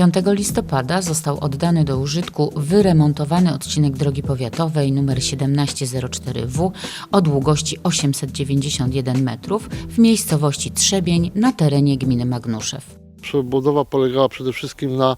5 listopada został oddany do użytku wyremontowany odcinek drogi powiatowej nr 1704W o długości 891 metrów w miejscowości Trzebień na terenie gminy Magnuszew. Przebudowa polegała przede wszystkim na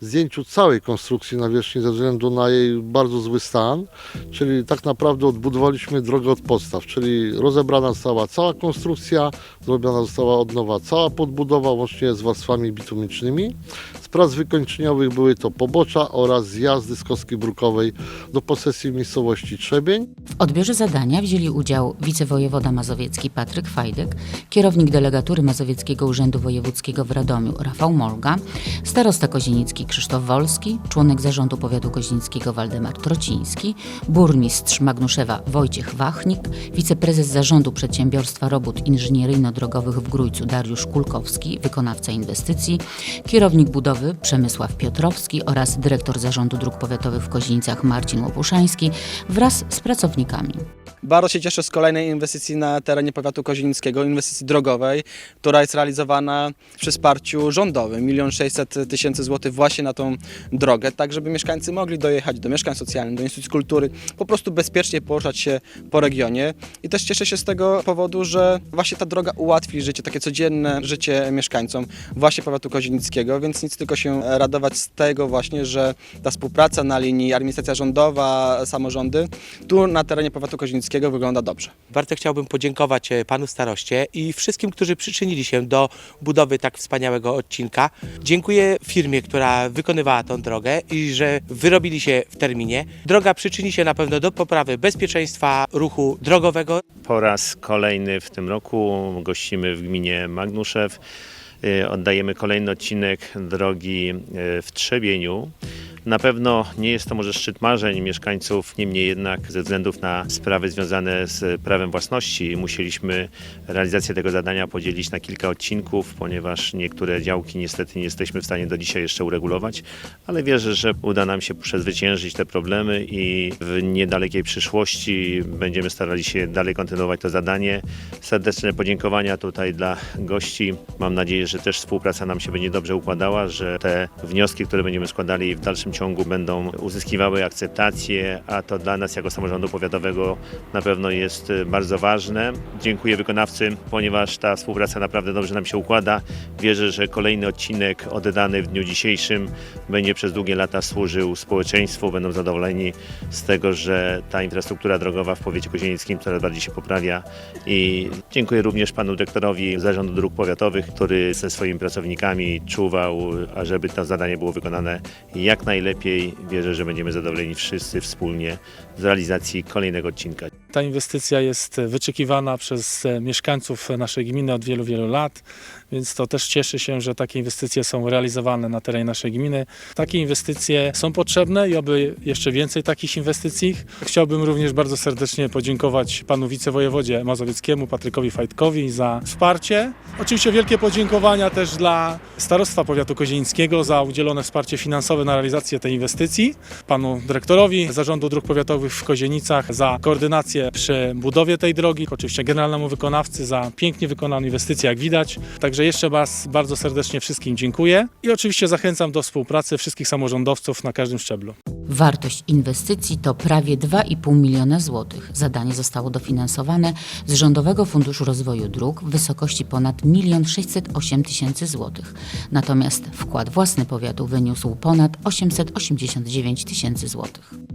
zdjęciu całej konstrukcji nawierzchni ze względu na jej bardzo zły stan, czyli tak naprawdę odbudowaliśmy drogę od podstaw, czyli rozebrana została cała konstrukcja, zrobiona została od nowa cała podbudowa łącznie z warstwami bitumicznymi. Z prac wykończeniowych były to pobocza oraz zjazdy z kostki brukowej do posesji miejscowości Trzebień. W odbiorze zadania wzięli udział wicewojewoda mazowiecki Patryk Fajdek, kierownik delegatury Mazowieckiego Urzędu Wojewódzkiego w Radomiu Rafał Molga, starosta kozienicki Krzysztof Wolski, członek zarządu powiatu kozienickiego Waldemar Trociński, burmistrz Magnuszewa Wojciech Wachnik, wiceprezes zarządu przedsiębiorstwa robót inżynieryjno-drogowych w Grójcu Dariusz Kulkowski, wykonawca inwestycji, kierownik budowy Przemysław Piotrowski oraz dyrektor zarządu dróg powiatowych w Kozienicach Marcin Łopuszański wraz z pracownikami. Bardzo się cieszę z kolejnej inwestycji na terenie powiatu kozienickiego, inwestycji drogowej, która jest realizowana przy wsparciu rządowym, 1 600 tysięcy złotych właśnie na tą drogę, tak żeby mieszkańcy mogli dojechać do mieszkań socjalnych, do instytucji kultury, po prostu bezpiecznie poruszać się po regionie. I też cieszę się z tego powodu, że właśnie ta droga ułatwi życie, takie codzienne życie mieszkańcom właśnie powiatu kozienickiego, więc nic tylko się radować z tego właśnie, że ta współpraca na linii administracja rządowa, samorządy, tu na terenie powiatu kozienickiego wygląda dobrze. Bardzo chciałbym podziękować e, panu staroście i wszystkim, którzy przyczynili się do budowy tak wspaniałego odcinka. Dziękuję firmie, która wykonywała tą drogę i że wyrobili się w terminie. Droga przyczyni się na pewno do poprawy bezpieczeństwa ruchu drogowego. Po raz kolejny w tym roku gościmy w gminie Magnuszew. Y, Oddajemy kolejny odcinek drogi y, w Trzebieniu. Na pewno nie jest to może szczyt marzeń mieszkańców, niemniej jednak ze względów na sprawy związane z prawem własności musieliśmy realizację tego zadania podzielić na kilka odcinków, ponieważ niektóre działki niestety nie jesteśmy w stanie do dzisiaj jeszcze uregulować, ale wierzę, że uda nam się przezwyciężyć te problemy i w niedalekiej przyszłości będziemy starali się dalej kontynuować to zadanie. Serdeczne podziękowania tutaj dla gości. Mam nadzieję, że też współpraca nam się będzie dobrze układała, że te wnioski, które będziemy składali w dalszym ciągu będą uzyskiwały akceptację, a to dla nas jako samorządu powiatowego na pewno jest y, bardzo ważne. Dziękuję wykonawcy, ponieważ ta współpraca naprawdę dobrze nam się układa. Wierzę, że kolejny odcinek oddany w dniu dzisiejszym będzie przez długie lata służył społeczeństwu, będą zadowoleni z tego, że ta infrastruktura drogowa w powiecie kozienickim coraz bardziej się poprawia i dziękuję również panu dyrektorowi Zarządu Dróg Powiatowych, który ze swoimi pracownikami czuwał, ażeby to zadanie było wykonane jak najlepiej. Wierzę, że będziemy zadowoleni wszyscy wspólnie z realizacji kolejnego odcinka. Ta inwestycja jest wyczekiwana przez mieszkańców naszej gminy od wielu, wielu lat, więc to też cieszy się, że takie inwestycje są realizowane na terenie naszej gminy. Takie inwestycje są potrzebne i oby jeszcze więcej takich inwestycji. Chciałbym również bardzo serdecznie podziękować panu wicewojewodzie mazowieckiemu, Patrykowi Fajtkowi za wsparcie. Oczywiście wielkie podziękowania też dla Starostwa Powiatu Kozienickiego za udzielone wsparcie finansowe na realizację tej inwestycji, panu dyrektorowi Zarządu Dróg Powiatowych w Kozienicach za koordynację przy budowie tej drogi, oczywiście generalnemu wykonawcy za pięknie wykonaną inwestycję, jak widać. Także jeszcze raz bardzo serdecznie wszystkim dziękuję i oczywiście zachęcam do współpracy wszystkich samorządowców na każdym szczeblu. Wartość inwestycji to prawie 2,5 miliona złotych. Zadanie zostało dofinansowane z Rządowego Funduszu Rozwoju Dróg w wysokości ponad 1 608 tysięcy złotych. Natomiast wkład własny powiatu wyniósł ponad 889 tysięcy złotych.